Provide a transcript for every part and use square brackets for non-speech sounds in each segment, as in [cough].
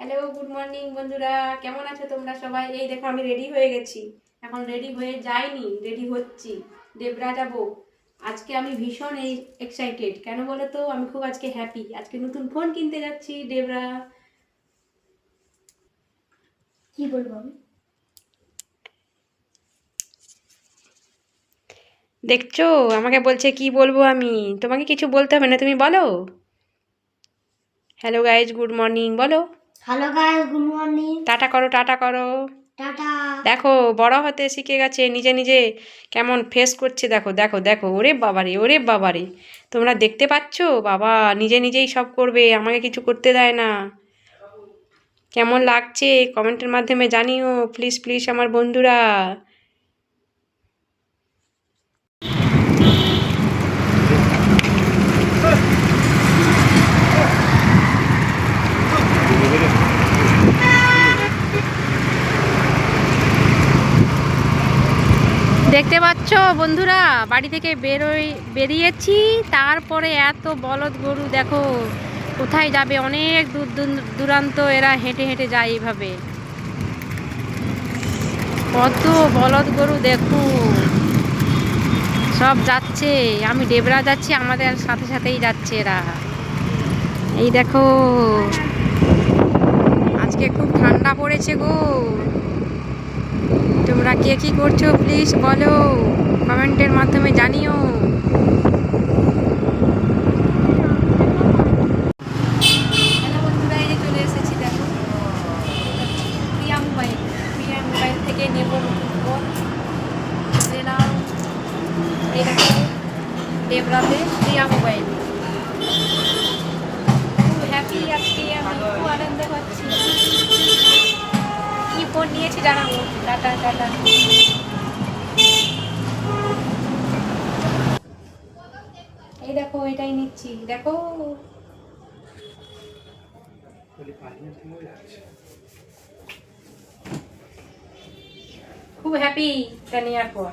Hello good morning বন্ধুরা। কেমন আছো তোমরা সবাই? এই দেখো আমি রেডি হয়ে গেছি। এখন রেডি হয়ে যাইনি রেডি হচ্ছি। দেবরা যাব। আজকে আমি ভীষণ এই এক্সাইটেড কেন বলো তো আমি খুব আজকে হ্যাপি আজকে নতুন ফোন কিনতে যাচ্ছি দেবরা। কি বলব আমি? দেখছ? আমাকে বলছে কি বলব আমি? তোমাকে কিছু বলতে হবে না তুমি বলো। হ্যালো গাইজ গুড মর্নিং বলো। Hello guys good morning tata করো টাটা করো। টাটা। দেখো বড় হতে শিখে গেছে নিজে নিজে কেমন ফেস করছে দেখো দেখো দেখো ওরে বাবারে ওরে বাবারে। তোমরা দেখতে পাচ্ছ? বাবা নিজে নিজেই সব করবে আমাকে কিছু করতে দেয় না। কেমন লাগছে? কমেন্টের মাধ্যমে জানিও প্লিজ প্লিজ আমার বন্ধুরা। দেখতে পাচ্ছ বন্ধুরা? বাড়ি থেকে বেরোই, বেরিয়েছি। তারপরে এত বলদ গরু, দেখো, কোথায় যাবে? অনেক দূর দূর- দূরান্ত এরা হেঁটে হেঁটে যায় এইভাবে। কত বলদ গরু, দেখো। সব যাচ্ছে। আমি ডেবরা যাচ্ছি, আমাদের সাথে সাথেই যাচ্ছে এরা। এই দেখো, আজকে খুব ঠান্ডা পড়েছে গো। তোমরা কে কি করছ প্লিজ বলো। কমেন্টের মাধ্যমে জানিও। দেখো। প্রিয়া মোবাইল নিয়েছি জানাব টাটা টাটা এই দেখো এটাই নিচ্ছি। দেখো। খুব হ্যাপি এটা নেওয়ার পর।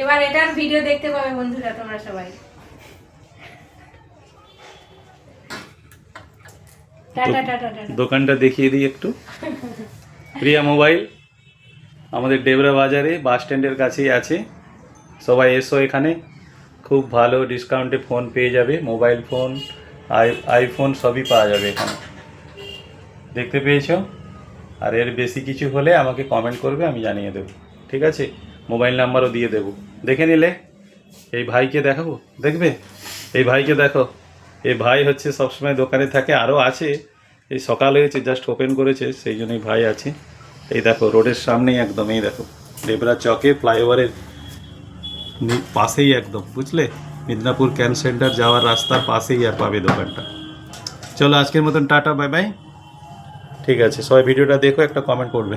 এবার এটার ভিডিও দেখতে পাবে বন্ধুরা তোমরা সবাই। Tata tata tata. দোকানটা দেখিয়ে দিই একটু। [laughs] প্রিয়া মোবাইল, আমাদের ডেবরা বাজারে বাস স্ট্যান্ডের কাছেই আছে। সবাই এসো এখানে। খুব ভালো ডিসকাউন্টে ফোন পেয়ে যাবে। মোবাইল ফোন আই আইফোন সবই পাওয়া যাবে এখানে। দেখতে পেয়েছ? আর এর বেশি কিছু হলে আমাকে কমেন্ট করবে, আমি জানিয়ে দেবো। ঠিক আছে? মোবাইল নাম্বারও দিয়ে দেবো। দেখে নিলে? এই ভাইকে দেখাবো? দেখবে? এই ভাইকে দেখো। এই ভাই হচ্ছে সবসময় দোকানে থাকে, আরও আছে। এই সকাল হয়েছে জাস্ট ওপেন করেছে, সেই জন্যই ভাই আছে। এই দেখো, রোডের সামনেই একদম, এই দেখো লেবরা চকে ফ্লাইওভারের পাশেই একদম, বুঝলে? মিদনাপুর ক্যান সেন্টার যাওয়ার রাস্তার পাশেই আর পাবে দোকানটা। চলো, আজকের মতন টাটা বাই বাই ঠিক আছে, সবাই ভিডিওটা দেখো, একটা কমেন্ট করবে।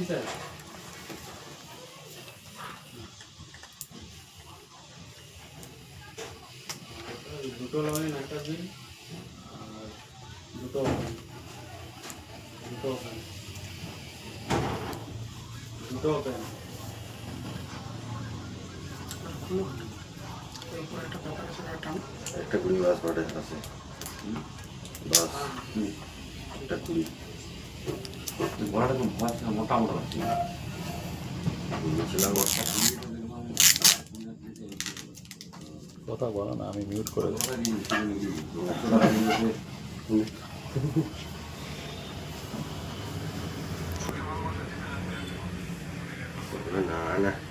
আছি স্যার দুটো লাইন একটা দিন আর দুটো ওপেন দুটো ওপেন দুটো ওপেন একটা কুড়ি বাস রোডের কাছে বাস একটা কুড়ি। बोरा त बोरा मोटा मोटा लाग्छ नि। उनी जना लसक दिने मान्छे। अ बोदा गर्न हामी म्यूट गरेर दिन्छु। त अ त्यो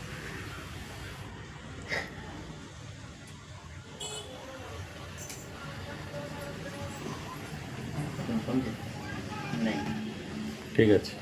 ঠিক আছে।